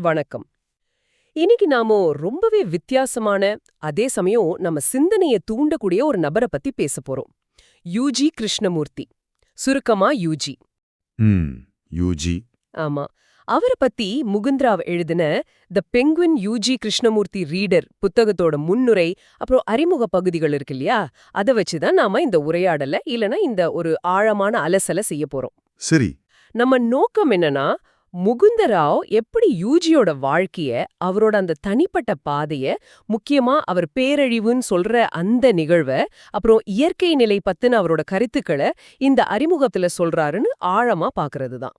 வணக்கம். இன்னைக்கு நாம ரொம்பவே வித்தியாசமான அதே சமயம் நம்ம சிந்தனையை தூண்டக்கூடிய ஒரு நபரை பத்தி பேச போறோம். யூஜி கிருஷ்ணமூர்த்தி. சுருக்கமா யூஜி. யூஜி. ஆமா. அவரை பத்தி முகுந்த்ராவ் எழுதின the Penguin UG Krishnamurti reader புத்தகத்தோட முன்னுரை அப்புறம் அறிமுக பகுதிகள் இருக்கு இல்லையா? அதை வச்சுதான் நாம இந்த உரையாடல இல்லனா இந்த ஒரு ஆழமான அலசலை செய்ய போறோம். சரி. நம்ம நோக்கம் என்னன்னா முகுந்தராவ் எப்படி யூஜியோட வாழ்க்கைய அவரோட அந்த தனிப்பட்ட பாதைய முக்கியமா அவர் பேரழிவுன்னு சொல்ற அந்த நிகழ்வை அப்புறம் இயற்கை நிலை பத்தின அவரோட கருத்துக்களை இந்த அறிமுகத்துல சொல்றாருன்னு ஆழமா பாக்குறது தான்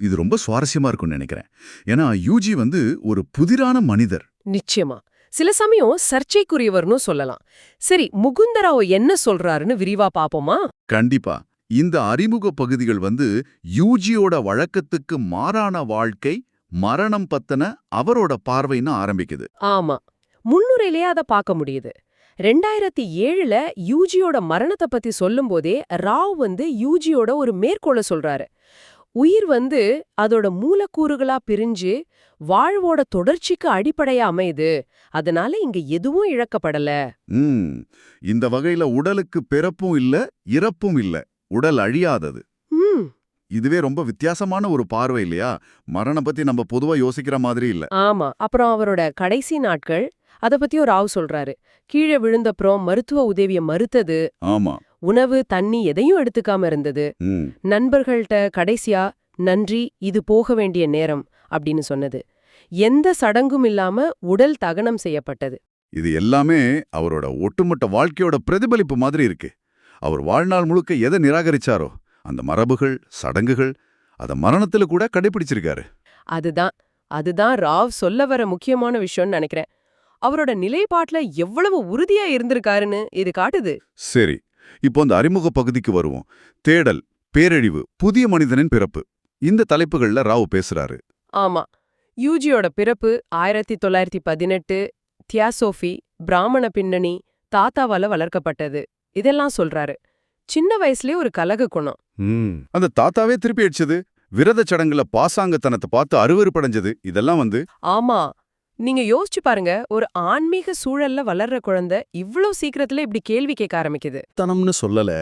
இது ரொம்ப சுவாரஸ்யமா இருக்கும்னு நினைக்கிறேன். ஏன்னா யூஜி வந்து ஒரு புதிரான மனிதர். நிச்சயமா. சில சமயம் சர்ச்சைக்குரியவர்னு சொல்லலாம். சரி முகுந்தராவ் என்ன சொல்றாருன்னு விரிவா பாப்போமா? கண்டிப்பா. இந்த அறிமுக பகுதிகள் வந்து யூஜியோட வழக்கத்துக்கு மாறான வாழ்க்கை மரணம் பத்தின அவரோட பார்வைன்னு ஆரம்பிக்குது. ஆமா. முன்னுரையிலே அத பார்க்க முடியுது. ரெண்டாயிரத்தி ஏழுல யூஜியோட மரணத்தை பத்தி சொல்லும்போதே ராவ் வந்து யூஜியோட ஒரு மேற்கோளை சொல்றாரு. உயிர் வந்து அதோட மூலக்கூறுகளா பிரிஞ்சு வாழ்வோட தொடர்ச்சிக்கு அடிப்படையா அமையுது. அதனால இங்க எதுவும் இழக்கப்படல. இந்த வகையில உடலுக்கு பிறப்பும் இல்ல இறப்பும் இல்ல. உடல் அழியாதது. இதுவே ரொம்ப வித்தியாசமான ஒரு பார்வை இல்லையா? மரணம் பத்தி நம்ம பொதுவா யோசிக்கிற மாதிரி இல்ல. ஆமா. அப்புறம் அவரோட கடைசி நாட்கள் அத பத்தியும் ராவ் சொல்றாரு. கீழே விழுந்தப்புறம் மருத்துவ உதவிய மறுத்தது. ஆமா. உணவு தண்ணி எதையும் எடுத்துக்காம இருந்தது. நண்பர்கள்ட்ட கடைசியா நன்றி இது போக வேண்டிய நேரம் அப்படின்னு சொன்னது. எந்த சடங்கும் இல்லாம உடல் தகனம் செய்யப்பட்டது. இது எல்லாமே அவரோட ஒட்டுமொத்த வாழ்க்கையோட பிரதிபலிப்பு மாதிரி இருக்கு. அவர் வாழ்நாள் முழுக்க எதை நிராகரிச்சாரோ அந்த மரபுகள் சடங்குகள் அத மரணத்துல கூட கடைபிடிச்சிருக்காரு. அதுதான் அதுதான் ராவ் சொல்ல வர முக்கியமான விஷயம்னு நினைக்கிறேன். அவரோட நிலைப்பாட்டுல எவ்வளவு உறுதியா இருந்திருக்காருன்னு இது காட்டுது. சரி இப்போ அந்த அறிமுக பகுதிக்கு வருவோம். தேடல் பேரழிவு புதிய மனிதனின் பிறப்பு. இந்த தலைப்புகள்ல ராவ் பேசுறாரு. ஆமா யூஜியோட பிறப்பு ஆயிரத்தி தொள்ளாயிரத்தி பதினெட்டு தியாசோஃபி பிராமண பின்னணி தாத்தாவால வளர்க்கப்பட்டது. இதெல்லாம் சொல்றாரு. சின்ன வயசுலயே ஒரு கலக குணம். அந்த தாத்தாவே திருப்பி அடிச்சது விரத சடங்குல பாசாங்கத்தனத்தை பார்த்து அருவருப்படைஞ்சது இதெல்லாம் வந்து ஆமா. நீங்க யோசிச்சு பாருங்க ஒரு ஆன்மீக சூழல்ல வளர்ற குழந்தை இவ்ளோ சீக்கிரத்துல இப்படி கேள்வி கேட்க ஆரம்பிக்குது. தனம்னு சொல்லல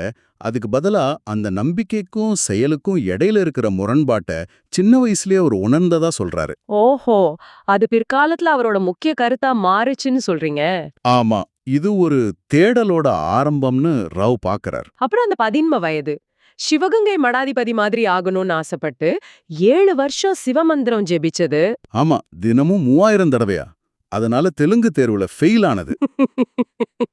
அதுக்கு பதிலா அந்த நம்பிக்கைக்கும் செயலுக்கும் இடையில இருக்கிற முரண்பாட்டை சின்ன வயசுலயே அவர் உணர்ந்ததா சொல்றாரு. ஓஹோ அது பிற்காலத்துல அவரோட முக்கிய கருத்தா மாறுச்சுன்னு சொல்றீங்க. ஆமா. இது ஒரு தேடலோட ஆரம்பம்னு ராவ் பாக்குறார். அப்புறம் அந்த பதின்ம வயது. சிவகங்கை மடாதிபதி மாதிரி ஆகணும்னு ஆசைப்பட்டு ஏழு வருஷம் சிவமந்திரம் ஜெபிச்சது. ஆமா தினமும் மூவாயிரம் தடவையா? அதனால தெலுங்கு தேர்வுல ஃபெயில் ஆனது.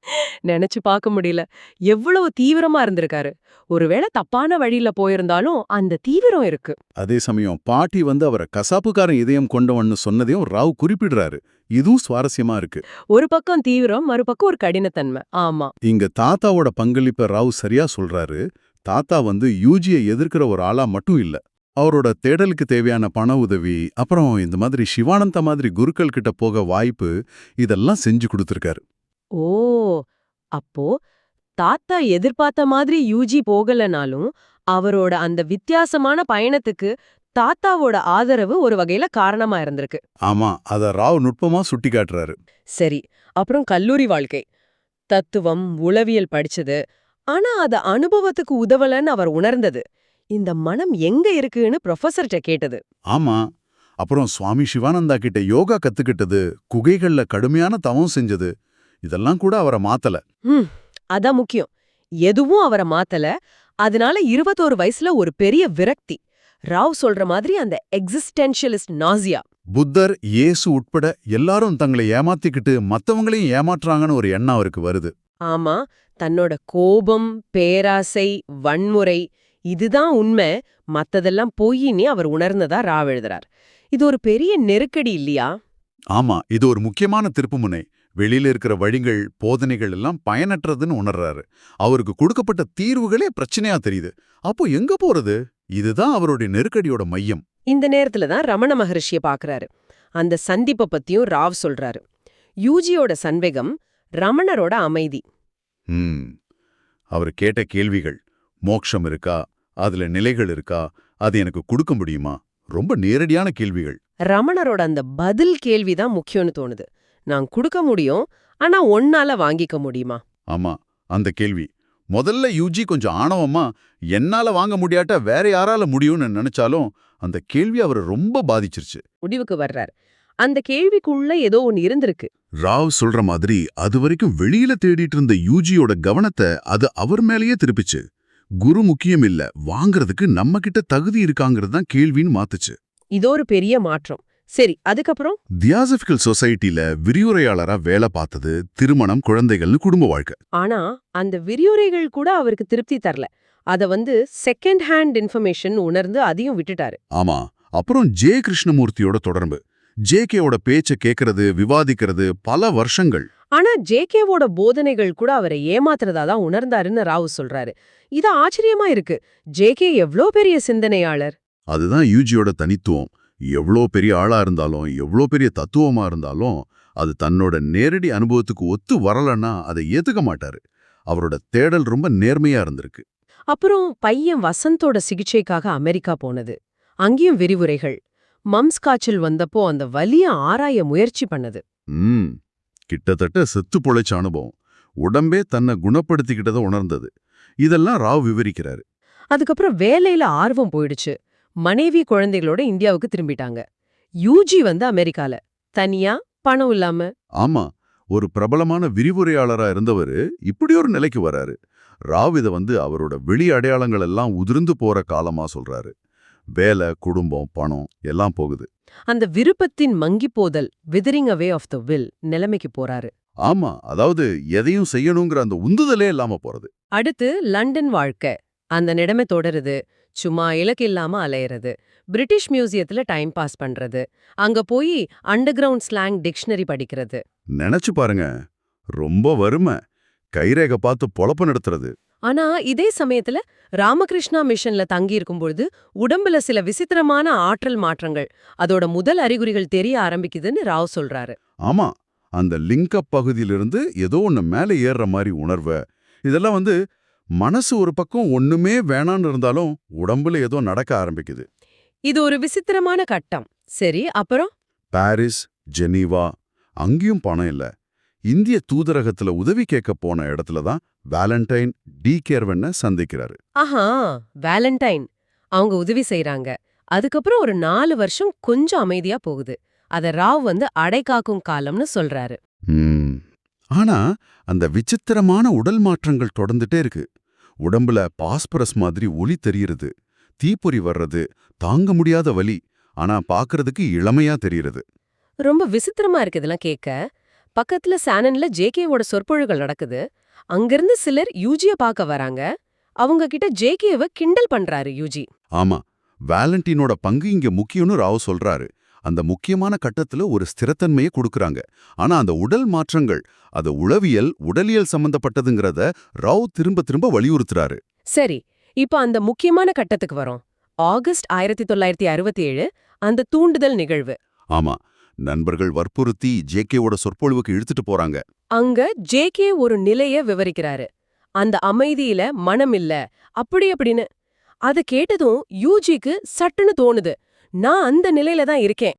நினைச்சு பார்க்க முடியல. எவ்வளவு தீவிரமா இருந்திருக்காரு. ஒருவேளை தப்பான வழியில போயிருந்தாலும் அந்த தீவிரம் இருக்கு. அதே சமயம் பாட்டி வந்து அவரை கசாப்புக்காரன் இதயம் கொண்டவன்னு சொன்னதையும் ராவ் குறிப்பிடுறாரு. இதுவும் சுவாரஸ்யமா இருக்கு. ஒரு பக்கம் தீவிரம் மறுபக்கம் ஒரு கடினத்தன்மை. ஆமா. இங்க தாத்தாவோட பங்களிப்பை ராவ் சரியா சொல்றாரு. தாத்தா வந்து யூஜியை எதிர்க்கிற ஒரு ஆளா மட்டும் இல்ல. அவரோட தேடலுக்கு தேவையான பண உதவி அப்புறம் இந்த மாதிரி சிவானந்தா மாதிரி குருக்கள் கிட்ட போக வாய்ப்பு இதெல்லாம் செஞ்சு கொடுத்திருக்காரு. ஓ! அப்போ தாத்தா எதிர்பார்த்த மாதிரி யூஜி போகலனாலும் அவரோட அந்த வித்தியாசமான பயணத்துக்கு தாத்தாவோட ஆதரவு ஒரு வகையில காரணமா இருந்திருக்கு. ஆமா அத ராவ் நுட்பமா சுட்டி காட்டுறாரு. சரி அப்புறம் கல்லூரி வாழ்க்கை. தத்துவம் உளவியல் படிச்சது. ஆனா அது அனுபவத்துக்கு உதவலன்னு அவர் உணர்ந்தது. இந்த மனம் எங்க இருக்குன்னு ப்ரொஃபஸர்கிட்ட கேட்டது. ஆமா. அப்புறம் சுவாமி சிவானந்தா கிட்ட யோகா கத்துக்கிட்டது குகைகள்ல கடுமையான தவம் செஞ்சது. இதெல்லாம் கூட அவரை மாத்தல. ம் அதான் முக்கியம். எதுவும் அவரை மாத்தல. அதனால இருபத்தோரு வயசுல ஒரு பெரிய விரக்தி. ராவ் சொல்ற மாதிரி அந்த எக்ஸிஸ்டென்ஷியலிஸ்ட் நாசியா புத்தர் இயேசு உட்பட எல்லாரும் தங்களை ஏமாத்திக்கிட்டு மத்தவங்களையும் ஏமாற்றுறாங்கன்னு ஒரு எண்ணம் அவருக்கு வருது. ஆமா தன்னோட கோபம் பேராசை வன்முறை இதுதான் உண்மை. மத்ததெல்லாம் பொய்யின்னு அவர் உணர்ந்ததா ராவ் எழுதுறார். இது ஒரு பெரிய நெருக்கடி இல்லையா? ஆமா இது ஒரு முக்கியமான திருப்புமுனை வெளியில இருக்கிற வழிகள் போதனைகள் எல்லாம் பயனற்றதுன்னு உணர்றாரு. அவருக்கு கொடுக்கப்பட்ட தீர்வுகளே பிரச்சனையா தெரியுது. அப்போ எங்க போறது? இதுதான் அவருடைய நெருக்கடியோட மையம். இந்த நேரத்துல தான் ரமண மகரிஷிய பாக்குறாரு. அந்த சந்திப்பை பத்தியும் ராவ் சொல்றாரு. யூஜியோட சன்வேகம் ரமணரோட அமைதி. அவர் கேட்ட கேள்விகள் மோட்சம் இருக்கா? அதுல நிலைகள் இருக்கா? அது எனக்கு கொடுக்க முடியுமா? ரொம்ப நேரடியான கேள்விகள். ரமணரோட அந்த பதில் கேள்விதான் முக்கியம்னு தோணுது. நான் கொடுக்க முடியும் ஆனா ஒன்னால வாங்கிக்க முடியுமா? ஆமா அந்த கேள்வி. முதல்ல யூஜி கொஞ்சம் ஆணவமா என்னால வாங்க முடியாட்ட வேற யாரால முடியும்னு நினைச்சாலும் அந்த கேள்வி அவரை ரொம்ப பாதிச்சிருச்சு. முடிவுக்கு வர்றார். அந்த கேள்விக்குள்ள ஏதோ ஒன்னு இருந்திருக்கு. ராவ் சொல்ற மாதிரி அது வரைக்கும் வெளியில தேடிட்டு இருந்த யூஜியோட கவனத்தை அது அவர் மேலேயே திருப்பிச்சு. குரு முக்கியம் இல்ல. வாங்குறதுக்கு நம்ம கிட்ட தகுதி இருக்காங்கிறது தான் கேள்வின்னு மாத்துச்சு. இதோ ஒரு பெரிய மாற்றம். சரி அதுக்கப்புறம்? தியாசபிக்கல் சொசைட்டில விரிவுரையாளரா வேலை பார்த்தது திருமணம் குழந்தைகள்னு குடும்ப வாழ்க்கை. ஆனா அந்த விரிவுரைகள் கூட அவருக்கு திருப்தி தரல. அத வந்து செகண்ட் ஹேண்ட் இன்ஃபர்மேஷன் உணர்ந்து அதையும் விட்டுட்டாரு. ஆமா. அப்புறம் ஜே கிருஷ்ணமூர்த்தியோட தொடர்பு. ஜேகேவோட பேச்ச கேக்குறது விவாதிக்கிறது பல வருஷங்கள். ஆனா ஜேகேவோட போதனைகள் கூட அவரை ஏமாத்துறதா தான் உணர்ந்தாருன்னு ராவு சொல்றாரு. இது ஆச்சரியமா இருக்கு. ஜேகே எவ்ளோ பெரிய சிந்தனையாளர்? அதுதான் யூஜியோட தனித்துவம். எவ்வளோ பெரிய ஆளா இருந்தாலும் எவ்வளோ பெரிய தத்துவமா இருந்தாலும் அது தன்னோட நேரடி அனுபவத்துக்கு ஒத்து வரலன்னா அதை ஏத்துக்க மாட்டாரு. அவரோட தேடல் ரொம்ப நேர்மையா இருந்திருக்கு. அப்புறம் பையன் வசந்தோட சிகிச்சைக்காக அமெரிக்கா போனது. அங்கேயும் விரிவுரைகள். மம்ஸ் காய்ச்சல் வந்தப்போ அந்த வலிய ஆராய முயற்சி பண்ணது. ம். கிட்டத்தட்ட செத்து பொழைச்ச அனுபவம். உடம்பே தன்னை குணப்படுத்திக்கிட்டதை உணர்ந்தது. இதெல்லாம் ராவ் விவரிக்கிறாரு. அதுக்கப்புறம் வேலையில ஆர்வம் போயிடுச்சு. மனைவி குழந்தைகளோட இந்தியாவுக்கு திரும்பிட்டாங்க. யூஜி வந்து அமெரிக்கால. தனியா? பணம் இல்லாம? ஆமா. ஒரு பிரபலமான விரிவுரையாளரா இருந்தவரு இப்படி ஒரு நிலைக்கு வராரு. ராவ் இதை வந்து அவரோட வெளி அடையாளங்கள் எல்லாம் உதிர்ந்து போற காலமா சொல்றாரு. வேலை குடும்பம் பணம் எல்லாம் போகுது. அந்த விருப்பத்தின் மங்கி போதல் withering away of the will நிலைமைக்கு போறாரு. ஆமா அதாவது எதையும் செய்யணுங்கிற அந்த உந்துதலே இல்லாம போறது. அடுத்து லண்டன் வாழ்க்கை. அந்த நிலைமை தொடருது. சும்மா இலக்கு இல்லாம அலையறது. பிரிட்டிஷ் மியூசியத்துல டைம் பாஸ் பண்றது. அங்க போய் அண்டர் கிரவுண்ட் ஸ்லாங் டிக்ஷனரி படிக்கிறது. நினைச்சு பாருங்க. ரொம்ப வறுமை. கைரேகை பார்த்து பொழப்பு நடத்துறது. ஆனா இதே சமயத்துல ராமகிருஷ்ணா மிஷன்ல தங்கி இருக்கும்பொழுது உடம்புல சில விசித்திரமான ஆற்றல் மாற்றங்கள் அதோட முதல் அறிகுறிகள் தெரிய ஆரம்பிக்குதுன்னு ராவ் சொல்றாரு. ஆமா அந்த லிங்கப் பகுதியிலிருந்து ஏதோ ஒண்ணு மேலே ஏறுற மாதிரி உணர்வு இதெல்லாம் வந்து மனசு ஒரு பக்கம் ஒண்ணுமே வேணான்னு இருந்தாலும் உடம்புல ஏதோ நடக்க ஆரம்பிக்குது. இது ஒரு விசித்திரமான கட்டம். சரி அப்புறம்? பாரிஸ் ஜெனீவா அங்கேயும் பணம் இல்ல. இந்திய தூதரகத்துல உதவி கேட்க போன இடத்துல தான் வேலண்டைன் டி கேர்வனை சந்திக்கிறாரு. ஆஹா வேலண்டைன் அவங்க உதவி செய்றாங்க. அதுக்கப்புறம் ஒரு நாலு வருஷம் கொஞ்சம் அமைதியா போகுது. அத ராவ் வந்து அடைகாக்கும் காலம்னு சொல்றாரு. ஆனா அந்த விசித்திரமான உடல் மாற்றங்கள் தொடர்ந்துட்டே இருக்கு. உடம்புல பாஸ்பரஸ் மாதிரி ஒளி தெரியறது. தீப்பொறி வர்றது தாங்க முடியாத வலி. ஆனா பாக்குறதுக்கு இளமையா தெரியறது. ரொம்ப விசித்திரமா இருக்கு இதெல்லாம் கேட்க. பக்கத்துல சானன்ல ஜேகேவோட சொற்பொழிகள் நடக்குது. அங்கிருந்து சிலர் யூஜிய பார்க்க வராங்க. அவங்க கிட்ட ஜேகேவை கிண்டல் பண்றாரு யூஜி. ஆமா வேலண்டினோட பங்கு இங்க முக்கியம்னு ராவ் சொல்றாரு. அந்த முக்கியமான கட்டத்துல ஒரு ஸ்திரத்தன்மையை கொடுக்கறாங்க. ஆனா அந்த உடல் மாற்றங்கள் அது உளவியல் உடலியல் சம்பந்தப்பட்டதுங்கிறத ராவ் திரும்ப திரும்ப வலியுறுத்துறாரு. சரி இப்ப அந்த முக்கியமான கட்டத்துக்கு வரோம். ஆகஸ்ட் ஆயிரத்தி தொள்ளாயிரத்தி அறுபத்தி ஏழு அந்த தூண்டுதல் நிகழ்வு. ஆமா நண்பர்கள் வற்புறுத்தி ஜேகேவோட சொற்பொழிவுக்கு இழுத்துட்டு போறாங்க. அங்க ஜேகே ஒரு நிலைய விவரிக்கிறாரு. அந்த அமைதியில மனம் இல்ல அப்படி அப்படின்னு அத கேட்டதும் யூஜிக்கு சட்டுன்னு தோணுது. நான் அந்த நிலையில தான் இருக்கேன்.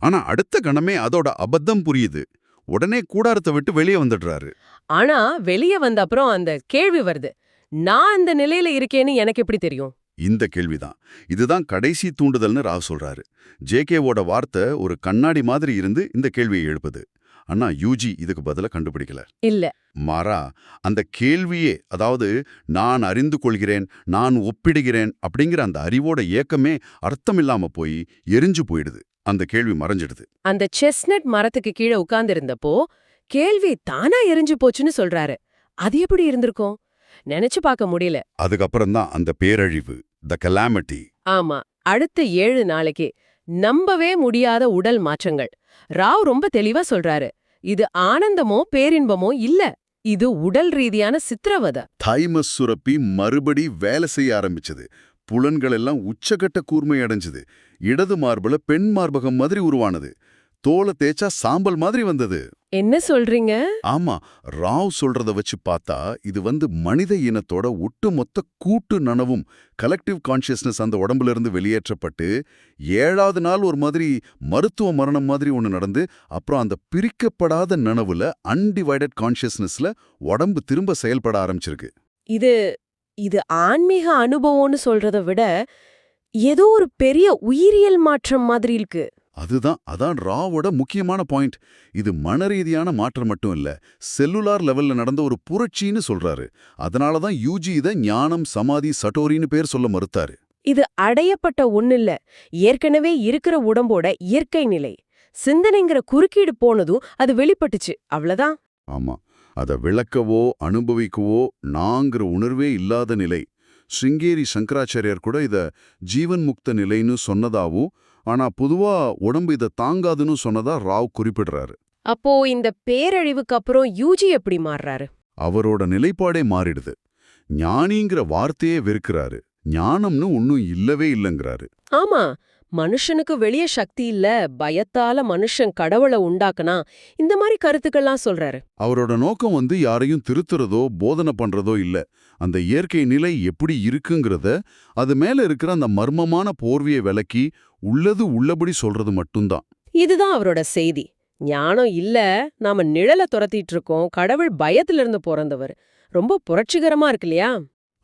ஆனா அடுத்த கணமே அதோட அபத்தம் புரியுது. உடனே கூடாரத்தை விட்டு வெளியே வந்துடுறாரு. ஆனா வெளிய வந்த அப்புறம் அந்த கேள்வி வருது. நான் அந்த நிலையில இருக்கேன்னு எனக்கு எப்படி தெரியும்? இந்த கேள்விதான். இதுதான் கடைசி தூண்டுதல்னு ராவ் சொல்றாரு. ஜேகேவோட வார்த்தை ஒரு கண்ணாடி மாதிரி இருந்து இந்த கேள்வியை எழுப்புது. ஆனா யூஜி இதுக்கு பதில கண்டுபிடிக்கல. இல்ல. மாறா அந்த கேள்வியே அதாவது நான் அறிந்து கொள்கிறேன் நான் ஒப்பிடுகிறேன் அப்படிங்கிற அந்த அறிவோட ஏக்கமே அர்த்தமில்லாம போய் எரிஞ்சு போயிடுது. அந்த கேள்வி மறைஞ்சிடுது. அந்த செஸ்னட் மரத்துக்கு கீழே உட்கார்ந்திருந்தப்போ கேள்வி தானா எரிஞ்சு போச்சுன்னு சொல்றாரு. அது எப்படி இருந்திருக்கும்? நினைச்சு பார்க்க முடியல. அதுக்கப்புறம் தான் அந்த பேரழிவு த கலாமிட்டி ஆமா அடுத்த ஏழு நாளைக்கு நம்பவே முடியாத உடல் மாற்றங்கள். ராவ் ரொம்ப தெளிவா சொல்றாரு இது ஆனந்தமோ பேரின்பமோ இல்ல இது உடல் ரீதியான சித்திரவதை. தைமஸ் சுரப்பி மறுபடி வேலை செய்ய ஆரம்பிச்சது. புலன்கள் எல்லாம் உச்சகட்ட கூர்மை அடைஞ்சது. இடது மார்புல பெண் மார்பகம் மாதிரி உருவானது. தோலை தேய்ச்சா சாம்பல் மாதிரி வந்தது. என்ன சொல்றீங்க? ஆமா ராவ் சொல்றத வச்சு பார்த்தா இது வந்து மனித இனத்தோட ஒட்டுமொத்த கூட்டு நனவும் கலெக்டிவ் கான்ஷியஸ்னஸ் அந்த உடம்புல இருந்து வெளியேற்றப்பட்டு ஏழாவது நாள் ஒரு மாதிரி மருத்துவ மரணம் மாதிரி ஒன்று நடந்து அப்புறம் அந்த பிரிக்கப்படாத நனவுல அன்டிவைடட் கான்ஷியஸ்னஸ்ல உடம்பு திரும்ப செயல்பட ஆரம்பிச்சிருக்கு. இது இது ஆன்மீக அனுபவம்னு சொல்றத விட ஏதோ ஒரு பெரிய உயிரியல் மாற்றம் மாதிரி இருக்கு. அதுதான் அதான் ராவோட முக்கியமான பாயிண்ட். இது மனரீதியான மாற்றம் மட்டும் இல்ல செல்லுலார் லெவல்ல நடந்த ஒரு புரட்சின்னு சொல்றாரு. அதனால தான் யூஜி இத ஞானம் சமாதி சட்டோரின்னு பேர் சொல்ல மறுத்தாரு. இது அடையப்பட்ட ஒண்ணில்ல ஏற்கனவே இருக்கிற உடம்போட இயற்கை நிலை. சிந்தனைங்கிற குறுக்கீடு போனதும் அது வெளிப்பட்டுச்சு அவ்வளவுதான். ஆமா அத விளக்கவோ அனுபவிக்கவோ நாங்கிற உணர்வே இல்லாத நிலை. சிங்கேரி சங்கராச்சாரியார் கூட இத ஜீவன் முக்த நிலைன்னு சொன்னதாவும் ஆனா பொதுவா உடம்பு இத தாங்காதுன்னு சொன்னதா ராவ் குறிப்பிடுறாரு. அப்போ இந்த பேரழிவுக்கு அப்புறம் யூஜி எப்படி மாறுறாரு? அவரோட நிலைப்பாடே மாறிடுது. ஞானிங்கிற வார்த்தையே வெறுக்கிறாரு. ஞானம்னு ஒன்னும் இல்லவே இல்லைங்கிறாரு. ஆமா. மனுஷனுக்கு வெளிய சக்தி இல்ல பயத்தால மனுஷன் கடவுளை உண்டாக்குனா இந்த மாதிரி கருத்துக்கள்லாம் சொல்றாரு. அவரோட நோக்கம் வந்து யாரையும் திருத்துறதோ போதனை பண்றதோ இல்ல. அந்த இயற்கை நிலை எப்படி இருக்குங்கிறத அது மேல இருக்கிற அந்த மர்மமான போர்வையை விலக்கி உள்ளது உள்ளபடி சொல்றது மட்டும்தான். இதுதான் அவரோட செய்தி. ஞானம் இல்ல நாம நிழல துரத்திட்டு இருக்கோம் கடவுள் பயத்துல இருந்து பிறந்தவர். ரொம்ப புரட்சிகரமா இருக்கு இல்லையா?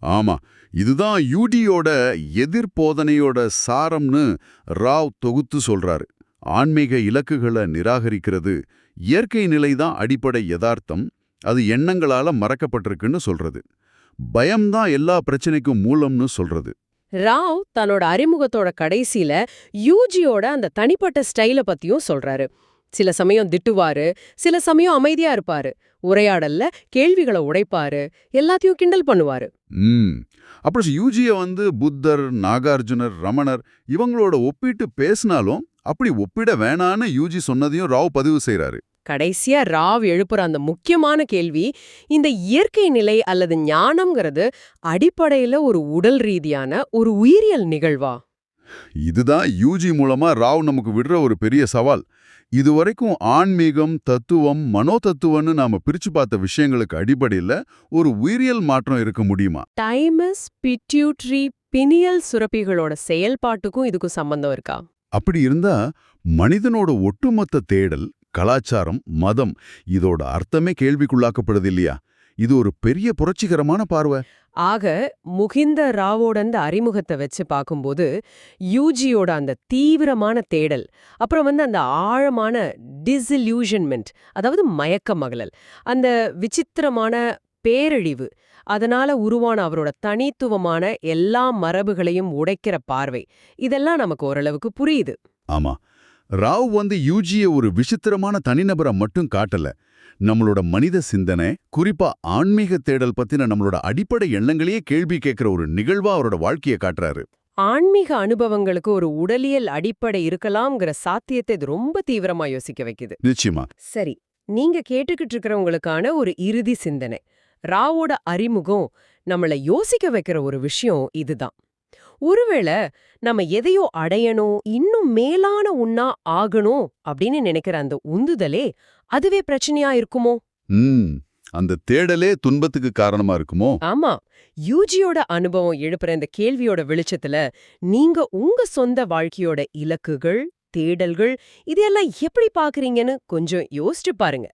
ஆமா இதுதான் யூடியோட எதிர்போதனையோட சாரம்னு ராவ் தொகுத்து சொல்றாரு. ஆன்மீக இலக்குகளை நிராகரிக்கிறது இயற்கை நிலைதான் அடிப்படை யதார்த்தம் அது எண்ணங்களால மறக்கப்பட்டிருக்குன்னு சொல்றது. பயம்தான் எல்லா பிரச்சனைக்கும் மூலம்னு சொல்றது. ராவ் தன்னோட அறிமுகத்தோட கடைசியில யூஜியோட அந்த தனிப்பட்ட ஸ்டைல பத்தியும் சொல்றாரு. சில சமயம் திட்டுவாரு சில சமயம் அமைதியா இருப்பாரு. உரையாடல்ல கேள்விகளை உடைப்பாரு எல்லாத்தையும் கிண்டல் பண்ணுவாரு. அப்புறம் யூஜிய வந்து புத்தர் நாகார்ஜுனர் ரமணர் இவங்களோட ஒப்பிட்டு பேசினாலும் அப்படி ஒப்பிட வேணான்னு யூஜி சொன்னதையும் ராவ் பதிவு செய்றாரு. கடைசியா ராவ் எழுப்புற அந்த முக்கியமான கேள்வி இந்த இயற்கை நிலை அல்லது ஞானம்ங்கிறது அடிப்படையில ஒரு உடல் ரீதியான ஒரு உயிரியல் நிகழ்வா? இதுதான் யூஜி மூலமா ராவ் நமக்கு விடுற ஒரு பெரிய சவால். இதுவரைக்கும் ஆன்மீகம் தத்துவம் மனோதத்துவம்னு நாம பிரிச்சு பார்த்த விஷயங்களுக்கு அடிப்படையில ஒரு உயிரியல் மாற்றம் இருக்க முடியுமா? டைமஸ் பிட்யூட்ரி பினியல் சுரப்பிகளோட செயல்பாட்டுக்கும் இதுக்கும் சம்பந்தம் இருக்கா? அப்படி இருந்தா மனிதனோட ஒட்டுமொத்த தேடல் கலாச்சாரம் மதம் இதோட அர்த்தமே கேள்விக்குள்ளாக்கப்படுது இல்லையா? இது ஒரு பெரிய புரட்சிகரமான பார்வை. ஆக முகிந்த ராவோட அந்த அறிமுகத்தை வச்சு பார்க்கும்போது யூஜியோட அந்த தீவிரமான தேடல் அப்புறம் வந்து அந்த ஆழமான டிசில்யூஷன்மெண்ட் அதாவது மயக்க மகளல் அந்த விசித்திரமான பேரழிவு அதனால உருவான அவரோட தனித்துவமான எல்லா மரபுகளையும் உடைக்கிற பார்வை இதெல்லாம் நமக்கு ஓரளவுக்கு புரியுது. ஆமா. ராவ் வந்து யூஜிய ஒரு விசித்திரமான தனிநபரை மட்டும் காட்டல. நம்மளோட மனித சிந்தனை குறிப்பா ஆன்மீக தேடல் பத்தின நம்மளோட அடிப்படை எண்ணங்களையே கேள்வி கேட்கிற ஒரு நிகழ்வா அவரோட வாழ்க்கையை காட்டுறாரு. ஆன்மீக அனுபவங்களுக்கு ஒரு உடலியல் அடிப்படை இருக்கலாம்ங்கிற சாத்தியத்தை இது ரொம்ப தீவிரமா யோசிக்க வைக்குது. நிச்சயமா. சரி நீங்க கேட்டுக்கிட்டு இருக்கிறவங்களுக்கான ஒரு இறுதி சிந்தனை. ராவோட அறிமுகம் நம்மள யோசிக்க வைக்கிற ஒரு விஷயம் இதுதான். ஒருவேளை நம்ம எதையோ அடையணும் இன்னும் மேலான உண்ணா ஆகணும் அப்படின்னு நினைக்கிற அந்த உந்துதலே அதுவே பிரச்சனையா இருக்குமோ? அந்த தேடலே துன்பத்துக்கு காரணமா இருக்குமோ? ஆமா யூஜியோட அனுபவம் எழுப்புற இந்த கேள்வியோட வெளிச்சத்துல நீங்க உங்க சொந்த வாழ்க்கையோட இலக்குகள் தேடல்கள் இதெல்லாம் எப்படி பாக்குறீங்கன்னு கொஞ்சம் யோசிச்சு பாருங்க.